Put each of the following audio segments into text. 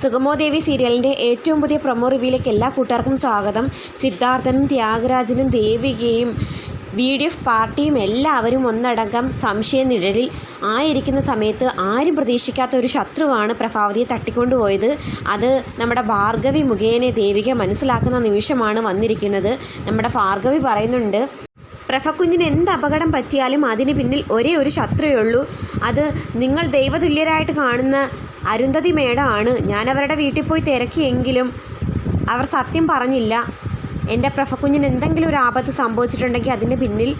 സുഗമോദേവി സീരിയലിന്റെ ഏറ്റവും പുതിയ പ്രൊമോ റിവ്യൂയിലേക്ക് എല്ലാ കൂട്ടുകാർക്കും സ്വാഗതം. സിദ്ധാർത്ഥനും ത്യാഗരാജനും ദേവികയും വി ഡി എഫ് പാർട്ടിയും എല്ലാവരും ഒന്നടങ്കം സംശയ നിഴലിൽ ആയിരിക്കുന്ന സമയത്ത് ആരും പ്രതീക്ഷിക്കാത്ത ഒരു ശത്രുവാണ് പ്രഭാവതിയെ തട്ടിക്കൊണ്ടുപോയത്. അത് നമ്മുടെ ഭാർഗവി മുഖേനെ ദേവിക മനസ്സിലാക്കുന്ന നിമിഷമാണ് വന്നിരിക്കുന്നത്. നമ്മുടെ ഭാർഗവി പറയുന്നുണ്ട് പ്രഭക്കുഞ്ഞിന് എന്ത് അപകടം പറ്റിയാലും അതിന് പിന്നിൽ ഒരേ ഒരു ശത്രുയുള്ളൂ അത് നിങ്ങൾ ദൈവതുല്യരായിട്ട് കാണുന്ന അരുന്ധതി മേഡമാണ്. ഞാൻ അവരുടെ വീട്ടിൽ പോയി തിരക്കിയെങ്കിലും അവർ സത്യം പറഞ്ഞില്ല. എന്റെ പ്രഫക്കുഞ്ഞിന് എന്തെങ്കിലും ഒരു ആപത്ത് സംഭവിച്ചിട്ടുണ്ടെങ്കിൽ അതിന്റെ പിന്നിൽ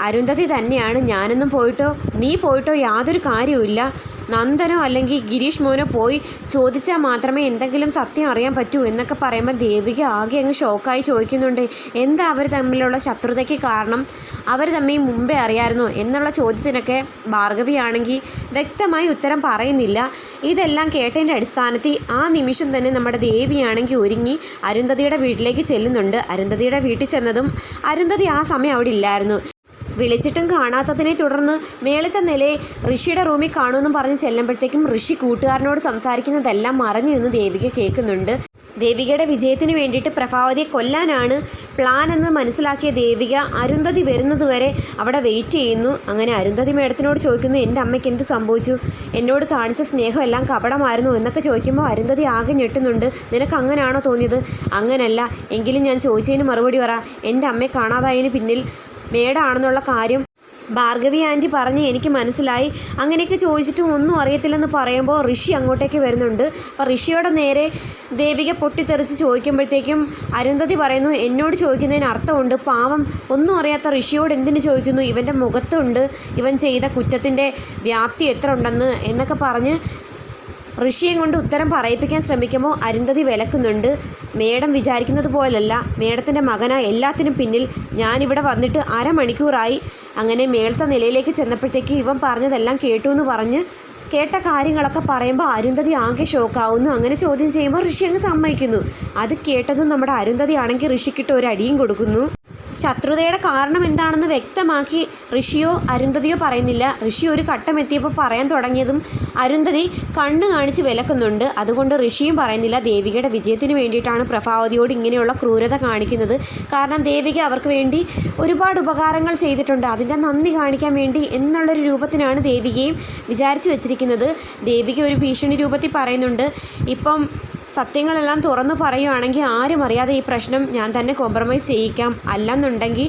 അരുന്ധതി തന്നെയാണ്. ഞാനൊന്നും പോയിട്ടോ നീ പോയിട്ടോ യാതൊരു കാര്യവുമില്ല. നന്ദനോ അല്ലെങ്കിൽ ഗിരീഷ് മോനോ പോയി ചോദിച്ചാൽ മാത്രമേ എന്തെങ്കിലും സത്യം അറിയാൻ പറ്റൂ എന്നൊക്കെ പറയുമ്പോൾ ദേവിക ആകെ അങ്ങ് ഷോക്കായി ചോദിക്കുന്നുണ്ട്. എന്താ അവർ തമ്മിലുള്ള ശത്രുതയ്ക്ക് കാരണം? അവർ തമ്മിൽ മുമ്പേ അറിയായിരുന്നു എന്നുള്ള ചോദ്യത്തിനൊക്കെ ഭാർഗവിയാണെങ്കിൽ വ്യക്തമായി ഉത്തരം പറയുന്നില്ല. ഇതെല്ലാം കേട്ടതിന്റെ അടിസ്ഥാനത്തിൽ ആ നിമിഷം തന്നെ നമ്മുടെ ദേവിയാണെങ്കിൽ ഒരുങ്ങി അരുന്ധതിയുടെ വീട്ടിലേക്ക് ചെല്ലുന്നുണ്ട്. അരുന്ധതിയുടെ വീട്ടിൽ ചെന്നതും അരുന്ധതി ആ സമയം അവിടെ ഇല്ലായിരുന്നു. വിളിച്ചിട്ടും കാണാത്തതിനെ തുടർന്ന് മേളത്തെ നിലയെ ഋഷിയുടെ റൂമിൽ കാണുമെന്നും പറഞ്ഞ് ചെല്ലുമ്പോഴത്തേക്കും ഋഷി കൂട്ടുകാരനോട് സംസാരിക്കുന്നതെല്ലാം മറഞ്ഞു എന്ന് ദേവിക കേൾക്കുന്നുണ്ട്. ദേവികയുടെ വിജയത്തിന് വേണ്ടിയിട്ട് പ്രഭാവതിയെ കൊല്ലാനാണ് പ്ലാൻ എന്ന് മനസ്സിലാക്കിയ ദേവിക അരുന്ധതി വരുന്നതുവരെ അവിടെ വെയിറ്റ് ചെയ്യുന്നു. അങ്ങനെ അരുന്ധതി മേഡത്തിനോട് ചോദിക്കുന്നു എന്റെ അമ്മയ്ക്ക് എന്ത് സംഭവിച്ചു? എന്നോട് കാണിച്ച സ്നേഹം എല്ലാം കപടമായിരുന്നു എന്നൊക്കെ ചോദിക്കുമ്പോൾ അരുന്ധതി ആകെ ഞെട്ടുന്നുണ്ട്. നിനക്ക് അങ്ങനെയാണോ തോന്നിയത്? അങ്ങനല്ല. എങ്കിലും ഞാൻ ചോദിച്ചതിന് മറുപടി പറ. എന്റെ അമ്മയെ കാണാതായതിന് പിന്നിൽ മേഡാണെന്നുള്ള കാര്യം ഭാർഗവി ആന്റി പറഞ്ഞ് എനിക്ക് മനസ്സിലായി. അങ്ങനെയൊക്കെ ചോദിച്ചിട്ടും ഒന്നും അറിയത്തില്ലെന്ന് പറയുമ്പോൾ ഋഷി അങ്ങോട്ടേക്ക് വരുന്നുണ്ട്. അപ്പോൾ ഋഷിയോടെ നേരെ ദേവിക പൊട്ടിത്തെറിച്ച് ചോദിക്കുമ്പോഴത്തേക്കും അരുന്ധതി പറയുന്നു എന്നോട് ചോദിക്കുന്നതിന് അർത്ഥമുണ്ട്. പാവം ഒന്നും അറിയാത്ത ഋഷിയോട് എന്തിനു ചോദിക്കുന്നു? ഇവന്റെ മുഖത്തുണ്ട്. ഇവൻ ചെയ്ത കുറ്റത്തിന്റെ വ്യാപ്തി എത്ര ഉണ്ടെന്ന്? എന്നൊക്കെ പറഞ്ഞ് ഋഷിയെ കൊണ്ട് ഉത്തരം പറയിപ്പിക്കാൻ ശ്രമിക്കുമ്പോൾ അരുന്ധതി വിലക്കുന്നുണ്ട്. മേഡം വിചാരിക്കുന്നത് പോലല്ല. മേഡത്തിന്റെ മകനായ എല്ലാത്തിനും പിന്നിൽ ഞാനിവിടെ വന്നിട്ട് അരമണിക്കൂറായി. അങ്ങനെ മേളത്തെ നിലയിലേക്ക് ചെന്നപ്പോഴത്തേക്ക് ഇവൻ പറഞ്ഞതെല്ലാം കേട്ടു എന്ന് പറഞ്ഞ് കേട്ട കാര്യങ്ങളൊക്കെ പറയുമ്പോൾ അരുന്ധതി ആകെ ഷോക്കാവുന്നു. അങ്ങനെ ചോദ്യം ചെയ്യുമ്പോൾ ഋഷി അങ്ങ് സമ്മതിക്കുന്നു. അത് കേട്ടതും നമ്മുടെ അരുന്ധതി ആണെങ്കിൽ ഋഷിക്കിട്ട് ഒരു അടിയും കൊടുക്കുന്നു. ശത്രുതയുടെ കാരണം എന്താണെന്ന് വ്യക്തമാക്കി ഋഷിയോ അരുന്ധതിയോ പറയുന്നില്ല. ഋഷി ഒരു ഘട്ടം എത്തിയപ്പോൾ പറയാൻ തുടങ്ങിയതും അരുന്ധതി കണ്ണു കാണിച്ച് വിലക്കുന്നുണ്ട്. അതുകൊണ്ട് ഋഷിയും പറയുന്നില്ല ദേവികയുടെ വിജയത്തിന് വേണ്ടിയിട്ടാണ് പ്രഭാവതിയോട് ഇങ്ങനെയുള്ള ക്രൂരത കാണിക്കുന്നത്. കാരണം ദേവിക അവർക്ക് വേണ്ടി ഒരുപാട് ഉപകാരങ്ങൾ ചെയ്തിട്ടുണ്ട്. അതിന്റെ നന്ദി കാണിക്കാൻ വേണ്ടി എന്നുള്ളൊരു രൂപത്തിനാണ് ദേവികയും വിചാരിച്ചു വെച്ചിരിക്കുന്നത്. ദേവിക ഒരു ഭീഷണി രൂപത്തിൽ പറയുന്നുണ്ട്. ഇപ്പം സത്യങ്ങളെല്ലാം തുറന്നു പറയുവാണെങ്കിൽ ആരും അറിയാതെ ഈ പ്രശ്നം ഞാൻ തന്നെ കോംപ്രമൈസ് ചെയ്യിക്കാം. അല്ലെന്നുണ്ടെങ്കിൽ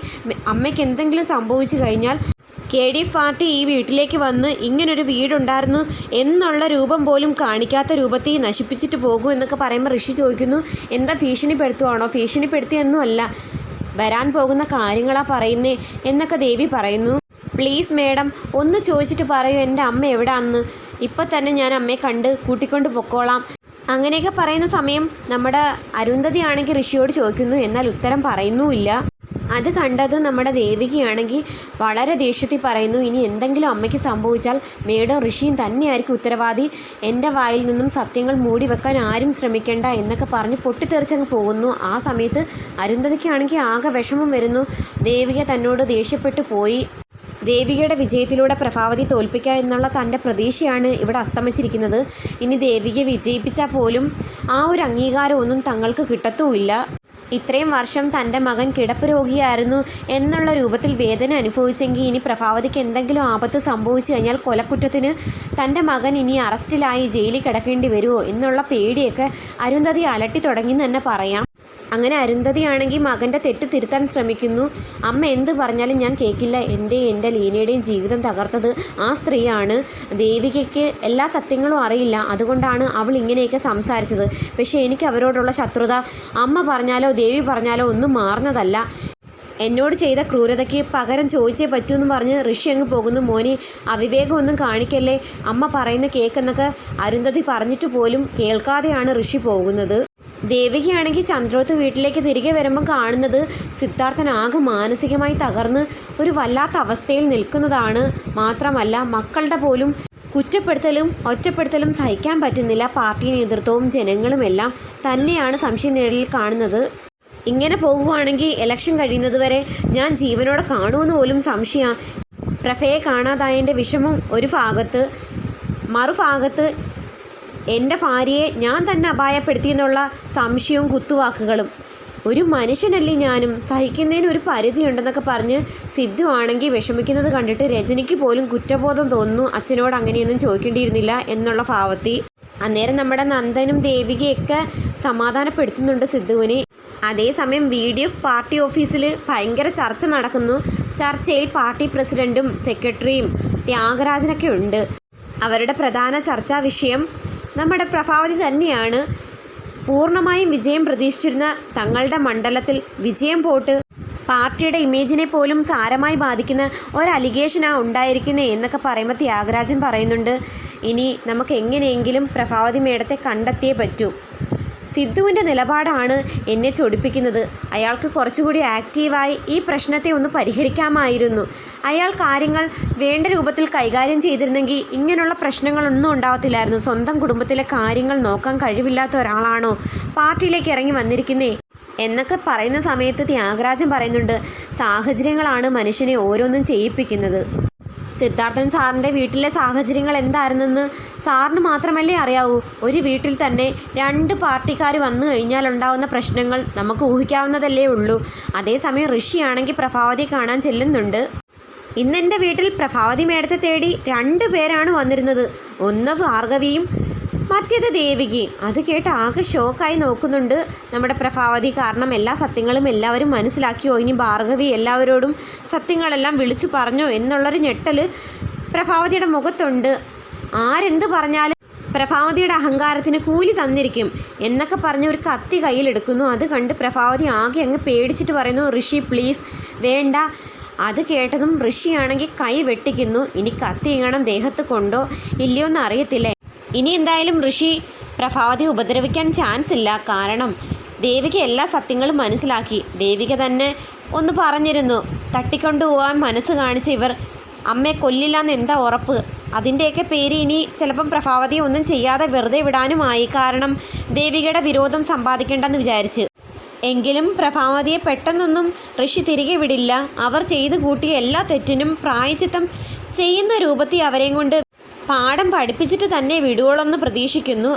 അമ്മയ്ക്ക് എന്തെങ്കിലും സംഭവിച്ചു കഴിഞ്ഞാൽ കെ ഡി പാർട്ടി ഈ വീട്ടിലേക്ക് വന്ന് ഇങ്ങനൊരു വീടുണ്ടായിരുന്നു എന്നുള്ള രൂപം പോലും കാണിക്കാത്ത രൂപത്തിൽ നശിപ്പിച്ചിട്ട് പോകും എന്നൊക്കെ പറയുമ്പോൾ ഋഷി ചോദിക്കുന്നു എന്താ ഭീഷണിപ്പെടുത്തുവാണോ? ഭീഷണിപ്പെടുത്തിയൊന്നും അല്ല. വരാൻ പോകുന്ന കാര്യങ്ങളാ പറയുന്നേ എന്നൊക്കെ ദേവി പറയുന്നു. പ്ലീസ് മേഡം ഒന്ന് ചോദിച്ചിട്ട് പറയൂ എന്റെ അമ്മ എവിടാന്ന്? ഇപ്പം തന്നെ ഞാൻ അമ്മയെ കണ്ട് കൂട്ടിക്കൊണ്ട് പൊക്കോളാം. അങ്ങനെയൊക്കെ പറയുന്ന സമയം നമ്മുടെ അരുന്ധതി ആണെങ്കിൽ ഋഷിയോട് ചോദിക്കുന്നു എന്നാൽ ഉത്തരം പറയുന്നുമില്ല. അത് കണ്ടത് നമ്മുടെ ദേവികയാണെങ്കിൽ വളരെ ദേഷ്യത്തിൽ പറയുന്നു ഇനി എന്തെങ്കിലും അമ്മയ്ക്ക് സംഭവിച്ചാൽ മേഡം ഋഷിയും തന്നെയായിരിക്കും ഉത്തരവാദി. എന്റെ വായിൽ നിന്നും സത്യങ്ങൾ മൂടി വെക്കാൻ ആരും ശ്രമിക്കേണ്ട എന്നൊക്കെ പറഞ്ഞ് പൊട്ടിത്തെറിച്ചങ്ങ് പോകുന്നു. ആ സമയത്ത് അരുന്ധതിക്കാണെങ്കിൽ ആകെ വിഷമം വരുന്നു. ദേവിക തന്നോട് ദേഷ്യപ്പെട്ടു പോയി. ദേവികയുടെ വിജയത്തിലൂടെ പ്രഭാവതി തോൽപ്പിക്കുക എന്നുള്ള തന്റെ പ്രതീക്ഷയാണ് ഇവിടെ അസ്തമിച്ചിരിക്കുന്നത്. ഇനി ദേവികയെ വിജയിപ്പിച്ചാൽ പോലും ആ ഒരു അംഗീകാരമൊന്നും തങ്ങൾക്ക് കിട്ടത്തുമില്ല. ഇത്രയും വർഷം തന്റെ മകൻ കിടപ്പ് രോഗിയായിരുന്നു എന്നുള്ള രൂപത്തിൽ വേദന അനുഭവിച്ചെങ്കിൽ ഇനി പ്രഭാവതിക്ക് എന്തെങ്കിലും ആപത്ത് സംഭവിച്ചു കഴിഞ്ഞാൽ കൊലക്കുറ്റത്തിന് തന്റെ മകൻ ഇനി അറസ്റ്റിലായി ജയിലിൽ കിടക്കേണ്ടി വരുമോ എന്നുള്ള പേടിയൊക്കെ അരുന്ധതി അലട്ടി തുടങ്ങി തന്നെ പറയാം. അങ്ങനെ അരുന്ധതിയാണെങ്കിൽ മകന്റെ തെറ്റ് തിരുത്താൻ ശ്രമിക്കുന്നു. അമ്മ എന്ത് പറഞ്ഞാലും ഞാൻ കേൾക്കില്ല എന്റെ എന്റെ ലീനയുടെയും ജീവിതം തകർത്തത് ആ സ്ത്രീയാണ്. ദേവികയ്ക്ക് എല്ലാ സത്യങ്ങളും അറിയില്ല. അതുകൊണ്ടാണ് അവൾ ഇങ്ങനെയൊക്കെ സംസാരിച്ചത്. പക്ഷേ എനിക്ക് അവരോടുള്ള ശത്രുത. അമ്മ പറഞ്ഞാലോ ദേവി പറഞ്ഞാലോ ഒന്നും മാറുന്നതല്ല. എന്നോട് ചെയ്ത ക്രൂരതയ്ക്ക് പകരം ചോദിച്ചേ പറ്റൂ എന്ന് പറഞ്ഞ് ഋഷി അങ്ങ് പോകുന്നു. മോനെ അവിവേകമൊന്നും കാണിക്കല്ലേ? അമ്മ പറയുന്ന കേക്കെന്നൊക്കെ അരുന്ധതി പറഞ്ഞിട്ട് പോലും കേൾക്കാതെയാണ് ഋഷി പോകുന്നത്. ദേവികയാണെങ്കിൽ ചന്ദ്രോത്ത് വീട്ടിലേക്ക് തിരികെ വരുമ്പോൾ കാണുന്നത് സിദ്ധാർത്ഥൻ ആകെ മാനസികമായി തകർന്ന് ഒരു വല്ലാത്ത അവസ്ഥയിൽ നിൽക്കുന്നതാണ്. മാത്രമല്ല മക്കളുടെ പോലും കുറ്റപ്പെടുത്തലും ഒറ്റപ്പെടുത്തലും സഹിക്കാൻ പറ്റുന്നില്ല. പാർട്ടി നേതൃത്വവും ജനങ്ങളുമെല്ലാം തന്നെയാണ് സംശയ നിഴലിൽ കാണുന്നത്. ഇങ്ങനെ പോകുവാണെങ്കിൽ ഇലക്ഷൻ കഴിയുന്നതുവരെ ഞാൻ ജീവനോടെ കാണുമെന്ന് പോലും സംശയമാണ് പ്രഫയെ കാണാതായതിന്റെ വിഷമം ഒരു ഭാഗത്ത് മറുഭാഗത്ത് എന്റെ ഭാര്യയെ ഞാൻ തന്നെ അപായപ്പെടുത്തിയെന്നുള്ള സംശയവും കുത്തുവാക്കുകളും. ഒരു മനുഷ്യനല്ലേ ഞാനും? സഹിക്കുന്നതിന് ഒരു പരിധിയുണ്ടെന്നൊക്കെ പറഞ്ഞ് സിദ്ധു ആണെങ്കിൽ വിഷമിക്കുന്നത് കണ്ടിട്ട് രജനിക്ക് പോലും കുറ്റബോധം തോന്നുന്നു അച്ഛനോട് അങ്ങനെയൊന്നും ചോദിക്കേണ്ടിയിരുന്നില്ല എന്നുള്ള ഭാവത്തിൽ. അന്നേരം നമ്മുടെ നന്ദനും ദേവികയൊക്കെ സമാധാനപ്പെടുത്തുന്നുണ്ട് സിദ്ധുവിനെ. അതേസമയം വി ഡി എഫ് പാർട്ടി ഓഫീസിൽ ഭയങ്കര ചർച്ച നടക്കുന്നു. ചർച്ചയിൽ പാർട്ടി പ്രസിഡന്റും സെക്രട്ടറിയും ത്യാഗരാജനൊക്കെ ഉണ്ട്. അവരുടെ പ്രധാന ചർച്ചാ വിഷയം നമ്മുടെ പ്രഭാവതി തന്നെയാണ് പൂർണമായും വിജയം പ്രതീക്ഷിച്ചിരുന്ന തങ്ങളുടെ മണ്ഡലത്തിൽ വിജയം പോട്ട് പാർട്ടിയുടെ ഇമേജിനെ പോലും സാരമായി ബാധിക്കുന്ന ഒരു ഉണ്ടായിരിക്കുന്നത് എന്നൊക്കെ പറയുമ്പോൾ ത്യാഗരാജൻ പറയുന്നുണ്ട്. ഇനി നമുക്ക് എങ്ങനെയെങ്കിലും പ്രഭാവതി മേടത്തെ കണ്ടെത്തിയേ പറ്റൂ. സിദ്ധുവിന്റെ നിലപാടാണ് എന്നെ ചൊടിപ്പിക്കുന്നത്. അയാൾക്ക് കുറച്ചുകൂടി ആക്റ്റീവായി ഈ പ്രശ്നത്തെ ഒന്ന് പരിഹരിക്കാമായിരുന്നു. അയാൾ കാര്യങ്ങൾ വേണ്ട രൂപത്തിൽ കൈകാര്യം ചെയ്തിരുന്നെങ്കിൽ ഇങ്ങനെയുള്ള പ്രശ്നങ്ങളൊന്നും ഉണ്ടാവത്തില്ലായിരുന്നു. സ്വന്തം കുടുംബത്തിലെ കാര്യങ്ങൾ നോക്കാൻ കഴിവില്ലാത്ത ഒരാളാണോ? പാർട്ടിയിലേക്ക് ഇറങ്ങി വന്നിരിക്കുന്നേ. എന്നൊക്കെ പറയുന്ന സമയത്ത് ത്യാഗരാജൻ പറയുന്നുണ്ട് സാഹചര്യങ്ങളാണ് മനുഷ്യനെ ഓരോന്നും ചെയ്യിപ്പിക്കുന്നത്. സിദ്ധാർത്ഥൻ സാറിന്റെ വീട്ടിലെ സാഹചര്യങ്ങൾ എന്തായിരുന്നെന്ന് സാറിന് മാത്രമല്ലേ അറിയാവൂ. ഒരു വീട്ടിൽ തന്നെ രണ്ട് പാർട്ടിക്കാർ വന്നു കഴിഞ്ഞാൽ ഉണ്ടാവുന്ന പ്രശ്നങ്ങൾ നമുക്ക് ഊഹിക്കാവുന്നതല്ലേ ഉള്ളൂ. അതേസമയം ഋഷിയാണെങ്കിൽ പ്രഭാവതി കാണാൻ ചെല്ലുന്നുണ്ട്. ഇന്ന് എന്റെ വീട്ടിൽ പ്രഭാവതി മേടത്തെ തേടി രണ്ട് പേരാണ് വന്നിരുന്നത്. ഒന്ന് ഭാർഗവിയും മറ്റേത് ദേവികി. അത് കേട്ട് ആകെ ഷോക്കായി നോക്കുന്നുണ്ട് നമ്മുടെ പ്രഭാവതി. കാരണം എല്ലാ സത്യങ്ങളും എല്ലാവരും മനസ്സിലാക്കിയോ? ഇനി ഭാർഗവി എല്ലാവരോടും സത്യങ്ങളെല്ലാം വിളിച്ചു പറഞ്ഞോ എന്നുള്ളൊരു ഞെട്ടൽ പ്രഭാവതിയുടെ മുഖത്തുണ്ട്. ആരെന്ത് പറഞ്ഞാലും പ്രഭാവതിയുടെ അഹങ്കാരത്തിന് കൂലി തന്നിരിക്കും എന്നൊക്കെ പറഞ്ഞ് ഒരു കത്തി കയ്യിലെടുക്കുന്നു അത് കണ്ട് പ്രഭാവതി ആകെ അങ്ങ് പേടിച്ചിട്ട് പറയുന്നു ഋഷി പ്ലീസ് വേണ്ട. അത് കേട്ടതും ഋഷിയാണെങ്കിൽ കൈ വെട്ടിക്കുന്നു. ഇനി കത്തി ഇങ്ങണം ദേഹത്ത് കൊണ്ടോ ഇല്ലയോ എന്ന് അറിയത്തില്ല? ഇനി എന്തായാലും ഋഷി പ്രഭാവതി ഉപദ്രവിക്കാൻ ചാൻസ് ഇല്ല. കാരണം ദേവിക എല്ലാ സത്യങ്ങളും മനസ്സിലാക്കി. ദേവിക തന്നെ ഒന്ന് പറഞ്ഞിരുന്നു തട്ടിക്കൊണ്ടുപോകാൻ മനസ്സ് കാണിച്ച ഇവർ അമ്മയെ കൊല്ലില്ലാന്ന് എന്താ ഉറപ്പ്? അതിന്റെയൊക്കെ പേര് ഇനി ചിലപ്പം പ്രഭാവതി ഒന്നും ചെയ്യാതെ വെറുതെ വിടാനുമായി കാരണം ദേവികയുടെ വിരോധം സമ്പാദിക്കേണ്ടെന്ന് വിചാരിച്ച്. എങ്കിലും പ്രഭാവതിയെ പെട്ടെന്നൊന്നും ഋഷി തിരികെ വിടില്ല. അവർ ചെയ്തു കൂട്ടിയ എല്ലാ തെറ്റിനും പ്രായച്ചിത്തം ചെയ്യുന്ന രൂപത്തിൽ അവരെയും കൊണ്ട് പാഠം പഠിപ്പിച്ചിട്ട് തന്നെ വിടുവോളെന്ന് പ്രതീക്ഷിക്കുന്നു.